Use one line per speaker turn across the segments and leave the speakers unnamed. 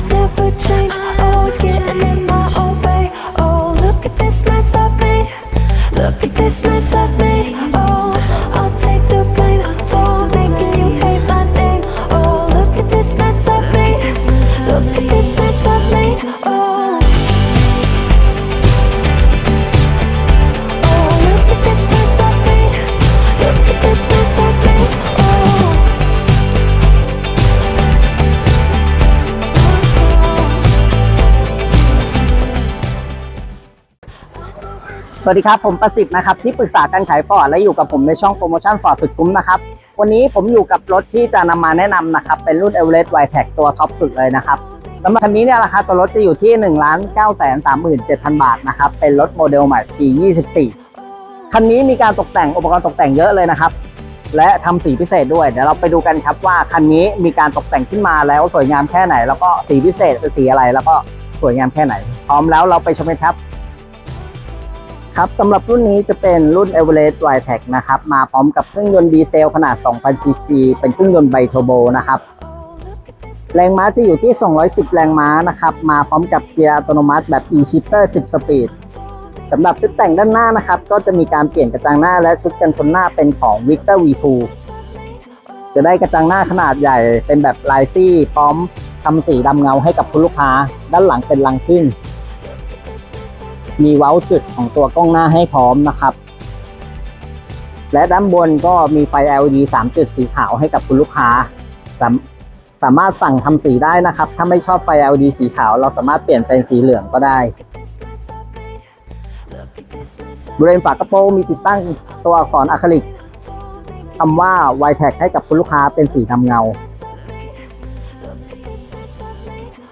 I never change, always getting in my own way. Oh, look at this mess I've made. Look at this mess I've made.
สวัสดีครับ ผมประสิทธิ์นะครับที่ปรึกษาการขายฟอร์ดและอยู่กับผมในช่องโปรโมชั่นฟอร์ดสุดคุ้มนะครับ วันนี้ผมอยู่กับรถที่จะนำมาแนะนำนะครับ เป็นรุ่น e v e r e s t y t e c ตัวท็อปสุดเลยนะครับสำหรับคันนี้เนี่ยราคาตัวรถจะอยู่ที่1 9 3 3 7 0 0 0บาทนะครับเป็นรถโมเดลใหม่ปี 24 คันนี้มีการตกแต่งอุปกรณ์ตกแต่งเยอะเลยนะครับ และทำสีพิเศษด้วยเดี๋ยวเราไปดูกันครับว่าคันนี้มีการตกแต่งขึ้นมาแล้วสวยงามแค่ไหน แล้วก็สีพิเศษเป็นสีอะไรแล้วก็สวยงามแค่ไหน พร้อมแล้วเราไปชมกันครับ ครับสำหรับรุ่นนี้จะเป็นรุ่น e v e r e s t y t e c นะครับ มาพร้อมกับเครื่องยนต์ดีเซลขนาด 2,000ซีซีเป็นเครื่องยนต์ไบโทโบนะครับ แรงม้าจะอยู่ที่ 210 แรงม้านะครับ มาพร้อมกับเกียร์อัตโนมัติแบบ e-shifter 10 สปีดสำหรับชุดแต่งด้านหน้านะครับ ก็จะมีการเปลี่ยนกระจังหน้าและชุดกันชนหน้าเป็นของ Victor V2 จะได้กระจังหน้าขนาดใหญ่เป็นแบบลายซี่ พร้อมทำสีดำเงาให้กับคุณลูกค้า ด้านหลังเป็นลังขึ้น มีเว้าจุดของตัวกล้องหน้าให้พร้อมนะครับ และด้านบนก็มีไฟ LED 3 จุดสีขาวให้กับคุณลูกค้าสามสามารถสั่งทำสีได้นะครับ ถ้าไม่ชอบไฟ LED สีขาว เราสามารถเปลี่ยนเป็นสีเหลืองก็ได้ บริเวณฝากระโปรงมีติดตั้งตัวอักษรอะคริลิกคำว่า y t a g ให้กับคุณลูกค้าเป็นสีดำเงา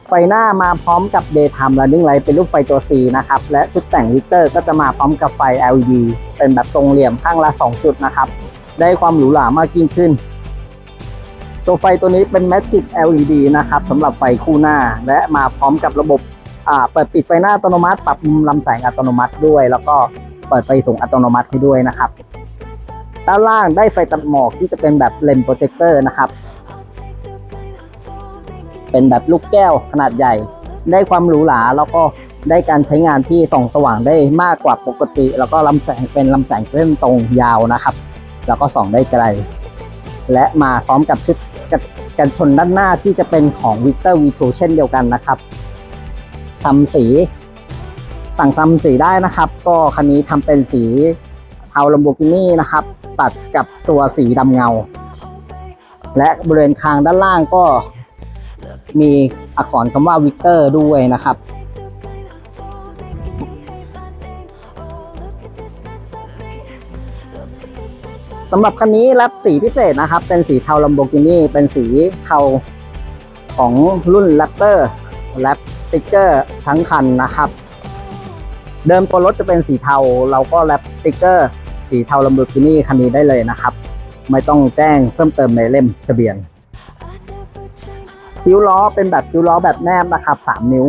ไฟหน้ามาพร้อมกับ Daytime Running Light เป็นรูปไฟตัว C นะครับ และชุดแต่งวิกเตอร์ก็จะมาพร้อมกับไฟ LED เป็นแบบทรงเหลี่ยมข้างละ 2 จุดนะครับ ได้ความหรูหรามากยิ่งขึ้น ตัวไฟตัวนี้เป็น Magic LED นะครับสำหรับไฟคู่หน้า และมาพร้อมกับระบบเปิดปิดไฟหน้าอัตโนมัติ ปรับมุมลำแสงอัตโนมัติด้วย แล้วก็เปิดไฟสูงอัตโนมัติให้ด้วยนะครับ ด้านล่างได้ไฟตัดหมอกที่จะเป็นแบบเลนโปรเจคเตอร์นะครับ เป็นแบบลูกแก้วขนาดใหญ่ ได้ความหรูหราแล้วก็ได้การใช้งานที่ส่องสว่างได้มากกว่าปกติ แล้วก็ลำแสงเป็นลำแสงเส้นตรงยาวนะครับ แล้วก็ส่องได้ไกล และมาพร้อมกับชุดกันชนด้านหน้าที่จะเป็นของ Victor V2 เช่นเดียวกันนะครับทำสีสั่งทำสีได้นะครับ ก็คันนี้ทำเป็นสีเทาลัมโบกินี่นะครับ ตัดกับตัวสีดำเงา และบริเวณคางด้านล่างก็ มีอักษรคำว่าวิกเตอร์ด้วยนะครับ สำหรับคันนี้รับสีพิเศษนะครับ เป็นสีเทา Lamborghini เป็นสีเทาของรุ่น Raptor แรปสติกเกอร์ทั้งคันนะครับ เดิมตัวรถจะเป็นสีเทา เราก็แรปสติกเกอร์สีเทา Lamborghini คันนี้ได้เลยนะครับ ไม่ต้องแจ้งเพิ่มเติมในเล่มทะเบียน คิ้วล้อเป็นแบบคิ้วล้อแบบแนบนะครับ3นิ้ว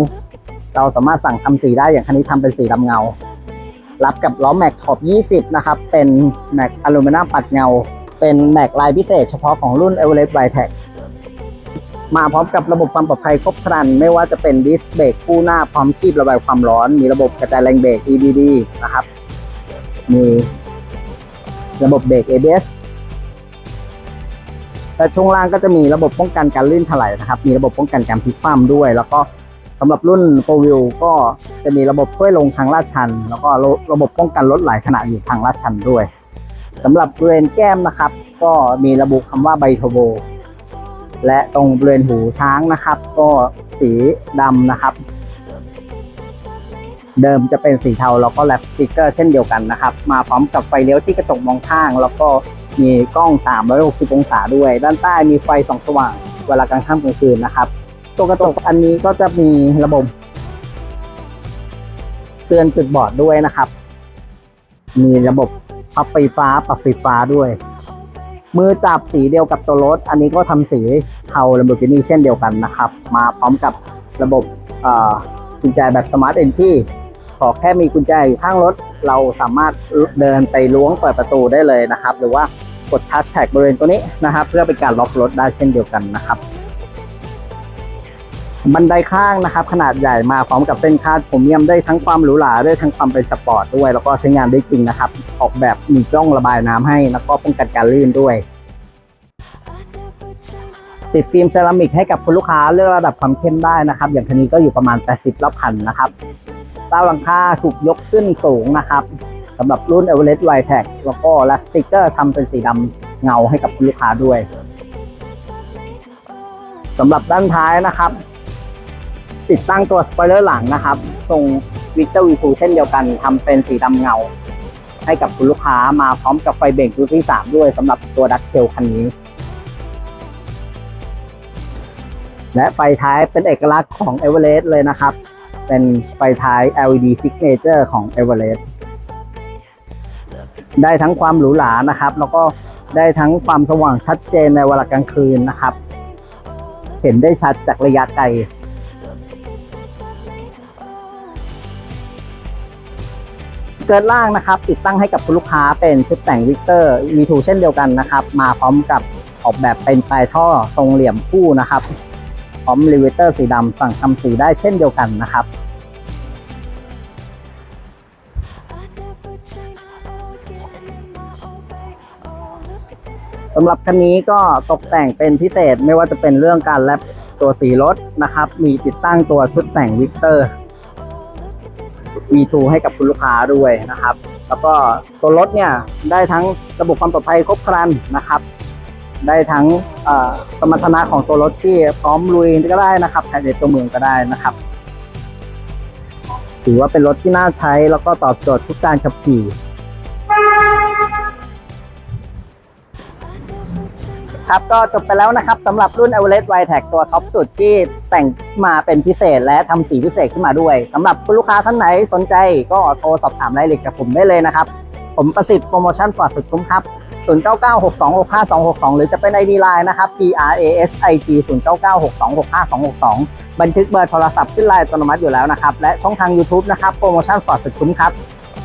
เราสามารถสั่งทำสีได้อย่างคันนี้ทำเป็นสีดำเงา รับกับล้อแม็กขอบ 20 นะครับ เป็นแม็กอลูมิเนียมปัดเงา เป็นแม็กลายพิเศษเฉพาะของรุ่น e v e r e s t y t e c มาพร้อมกับระบบความปลอดภัยครบครัน ไม่ว่าจะเป็นดิสเบรกคู่หน้าพร้อมคีบระบายความร้อน มีระบบกระจายแรงเบรก EBD นะครับ มีระบบเบรก ABS และช่วงล่างก็จะมีระบบป้องกันการลื่นถลายนะครับ มีระบบป้องกันการพลิกคว่ำด้วย แล้วก็สำหรับรุ่นโปรวิวก็จะมีระบบช่วยลงทางลาดชัน แล้วก็ระบบป้องกันรถหลขณะอยู่ทางลาดชันด้วยสำหรับบริเวณแก้มนะครับ ก็มีระบุคำว่าไบโทโบและตรงบริเวณหูช้างนะครับ ก็สีดำนะครับ เดิมจะเป็นสีเทาแล้วก็แลปสติกเกอร์เช่นเดียวกันนะครับ มาพร้อมกับไฟเลี้ยวที่กระจกมองข้าง แล้วก็ มีกล้อง 360 องศาด้วย ด้านใต้มีไฟส่องสว่าง เวลากลางค่ำกลางคืนนะครับ ตัวกระจกอันนี้ก็จะมีระบบเตือนจุดบอดด้วยนะครับ มีระบบพับไฟฟ้าปรับไฟฟ้าด้วย มือจับสีเดียวกับตัวรถ อันนี้ก็ทำสีเทา Lamborghini เช่นเดียวกันนะครับ มาพร้อมกับระบบกุญแจแบบ Smart Entry ขอแค่มีกุญแจอยู่ข้างรถ เราสามารถเดินไปล้วงเปิดประตูได้เลยนะครับ หรือว่า กดทัชแท็กบริเวณตัวนี้นะครับ เพื่อเป็นการล็อกรถได้เช่นเดียวกันนะครับ บันไดข้างนะครับ ขนาดใหญ่มาพร้อมกับเส้นคาดผมเมียมได้ทั้งความหรูหราได้ทั้งความเป็นสปอร์ตด้วย แล้วก็ใช้งานได้จริงนะครับ ออกแบบมีกล้องระบายน้ำให้แล้วก็ป้องกันการลื่นด้วยติดฟิล์มเซรามิกให้กับคุณลูกค้าเลือกระดับความเข้มได้นะครับ อย่างคันนี้ก็อยู่ประมาณ 80แล้วพันนะครับเต้าหลังคาถูกยกขึ้นสูงนะครับ สำหรับรุ่น e v e r e s t w i t e c แล้วก็แลสติกเกอร์ทำเป็นสีดำเงาให้กับลูกค้าด้วยสำหรับด้านท้ายนะครับ ติดตั้งตัวสปอยเลอร์หลังนะครับ ตรงวิกเตอร์วีทูเช่นเดียวกันทำเป็นสีดำเงา ให้กับคุณลูกค้ามาพร้อมกับไฟเบรกรุ่นที่ 3 ด้วยสำหรับตัวดักเทลคันนี้ และไฟท้ายเป็นเอกลักษณ์ของ e v e r e s t เลยนะครับ เป็นไฟท้าย LED Signature ของ e v e r e s t ได้ทั้งความหรูหรานะครับ แล้วก็ได้ทั้งความสว่างชัดเจนในเวลากลางคืนนะครับ เห็นได้ชัดจากระยะไกลสเกิร์ตล่างนะครับ ติดตั้งให้กับคุณลูกค้าเป็นชุดแต่งวิกเตอร์ V2 เช่นเดียวกันนะครับ มาพร้อมกับออกแบบเป็นปลายท่อทรงเหลี่ยมคู่นะครับ พร้อมรีเวเตอร์สีดำสั่งทำสีได้เช่นเดียวกันนะครับำหรับคันนี้ก็ตกแต่งเป็นพิเศษไม่ว่าจะเป็นเรื่องการแลปตัวสีรถนะครับ มีติดตั้งตัวชุดแต่งวิกเตอร์ V2 ให้กับคุณลูกค้าด้วยนะครับ แล้วก็ตัวรถเนี่ยได้ทั้งระบบความปลอดภัยครบครันนะครับ ได้ทั้งอ่อสมรรถนะของตัวรถที่พร้อมลุยก็ได้นะครับภายในตัวเมืองก็ได้นะครับ ถือว่าเป็นรถที่น่าใช้แล้วก็ตอบโจทย์ทุกการขับขี่ ครับก็จบไปแล้วนะครับสำหรับรุ่น e v e r e s t w i t e c ตัวท็อปสุดที่แต่งมาเป็นพิเศษและทำสีพิเศษขึ้นมาด้วยสำหรับคุณลูกค้าท่านไหนสนใจก็โทรสอบถามรายละเอียดกับผมได้เลยนะครับ ผมประสิทธิ์โปรโมชั่นฟอร์ดสุดคุ้มครับ 0996265262 หรือจะเป็น ID Line นะครับ P R A S I T 0962265262 บันทึกเบอร์โทรศัพท์ขึ้นไลน์อัตโนมัติอยู่แล้วนะครับ และช่องทาง YouTube นะครับโปรโมชั่นฟอร์ดสุดคุ้มครับ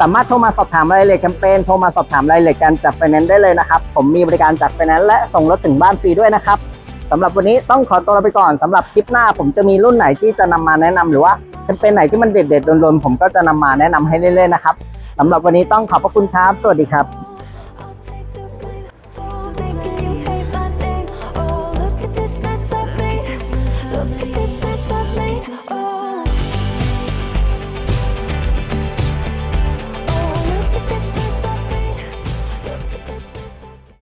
สามารถโทรมาสอบถามรายละเอียดแคมเปญโทรมาสอบถามรายละเอียดการจัดไฟแนนซ์ได้เลยนะครับ ผมมีบริการจัดไฟแนนซ์และส่งรถถึงบ้านฟรีด้วยนะครับสำหรับวันนี้ต้องขอตัวลาไปก่อนสำหรับคลิปหน้า ผมจะมีรุ่นไหนที่จะนำมาแนะนำหรือว่าแคมเปญไหนที่มันเด็ดๆโดนๆผมก็จะนำมาแนะนำให้เรื่อยๆนะครับสำหรับวันนี้ต้องขอบพระคุณครับ สวัสดีครับ
look at this mess I made. Look at this